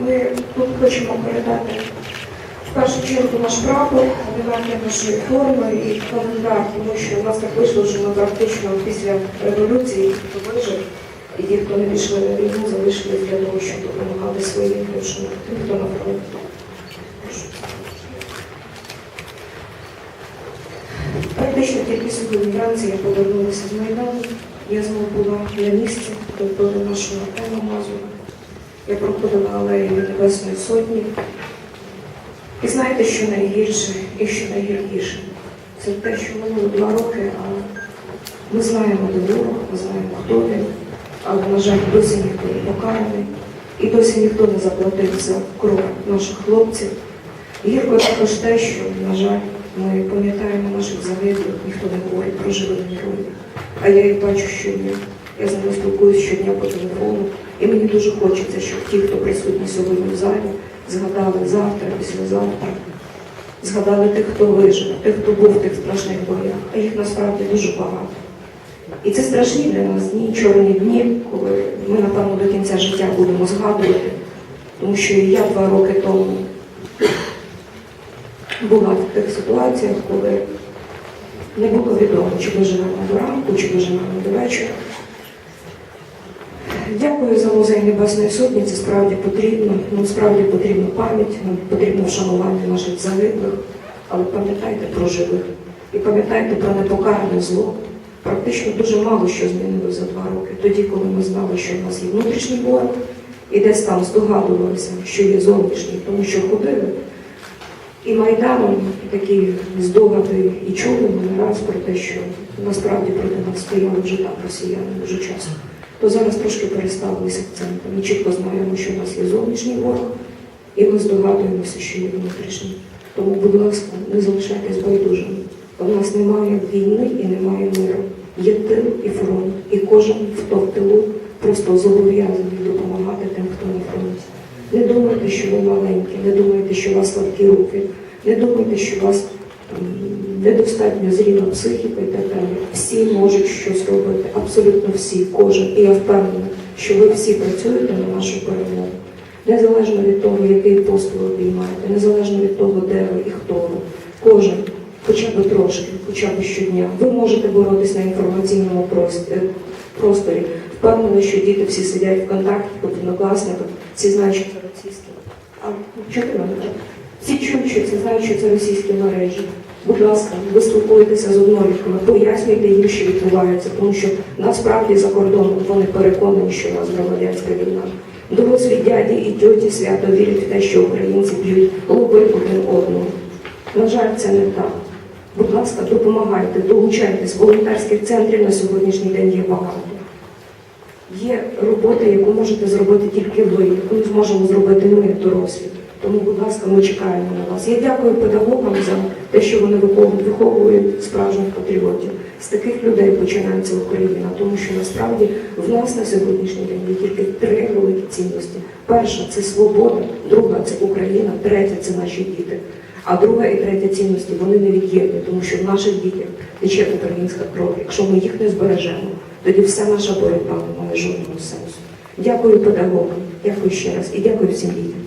Ми тут хочемо передати в першу чергу наш прапор, елементи нашої форми і календар, тому що у нас так вийшло, що ми практично після революції, хто вижив, і ті, хто не пішли на війну, залишились для того, щоб допомагати своїм тим, хто на фронті. Практично тільки сьогодні вранці я повернулася з Майдану. Я знову була на місці, тобто нашого Артема Мазура. Я проходила алею Небесної Сотні. І знаєте, що найгірше і що найгіркіше? Це те, що минуло два роки, а ми знаємо, де ворог, ми знаємо, хто він, але, на жаль, досі ніхто не покараний, і досі ніхто не заплатив за кров наших хлопців. Гірко також те, що, на жаль, ми пам'ятаємо наших загиблих, ніхто не говорить про живих героїв. А я їх бачу щодня. Я з ними спілкуюся щодня по телефону. І мені дуже хочеться, щоб ті, хто присутні сьогодні в залі, згадали завтра, післязавтра, згадали тих, хто вижив, тих, хто був в тих страшних боях. А їх насправді дуже багато. І це страшні для нас дні, чорні дні, коли ми, напевно, до кінця життя будемо згадувати, тому що і я два роки тому була в тих ситуаціях, коли не було відомо, чи виживемо до ранку, чи виживемо до вечора. Дякую за музей Небесної Сотні. Це справді потрібно. Нам справді потрібна пам'ять, нам потрібно вшанування наших загиблих, але пам'ятайте про живих і пам'ятайте про непокаране зло. Практично дуже мало що змінилося за два роки. Тоді, коли ми знали, що в нас є внутрішній ворог, і десь там здогадувалися, що є зовнішній, тому що ходили. І Майданом такі здогади і чули ми не раз про те, що насправді проти нас стояли вже так росіяни дуже часто. То зараз трошки переставилися акценти. Ми чітко знаємо, що в нас є зовнішній ворог, і ми здогадуємося, що є внутрішній. Тому, будь ласка, не залишайтесь байдужими. У нас немає війни і немає миру. Є тил і фронт. І кожен, хто в тилу, просто зобов'язаний допомагати тим, хто на фронті. Не думайте, що ви маленькі, не думайте, що у вас слабкі руки, не думайте, що у вас недостатньо зріла психіка і так далі. Всі можуть щось робити, абсолютно всі, кожен. І я впевнена, що ви всі працюєте на нашу перемогу. Незалежно від того, який пост ви обіймаєте, незалежно від того, де ви і хто ви. Кожен, хоча б трошки, хоча б щодня. Ви можете боротись на інформаційному просторі. Впевнена, що діти всі сидять в контакті, в однокласниках, всі знають, що це російське. А мене? Всі чують, що це знають, що це російські мережі. Будь ласка, ви спілкуєтеся з однолітками, пояснюйте їм, що відбувається, тому що насправді за кордоном вони переконані, що у нас громадянська війна. Дорослі дяді і тьоті свято вірять в те, що українці б'ють лоби один одного. На жаль, це не так. Будь ласка, допомагайте, долучайтесь. Волонтерських центрів на сьогоднішній день є багато. Є робота, яку можете зробити тільки ви, яку зможемо зробити ми, дорослі. Тому, будь ласка, ми чекаємо на вас. Я дякую педагогам за те, що вони виховують, справжніх патріотів. З таких людей починається Україна, тому що насправді в нас на сьогоднішній день є тільки три великі цінності. Перша це свобода, друга це Україна, третя це наші діти. А друга і третя цінності вони невід'ємні, тому що в наших дітях тече українська кров. Якщо ми їх не збережемо, тоді вся наша боротьба не має жодного сенсу. Дякую педагогам, дякую ще раз і дякую всім дітям.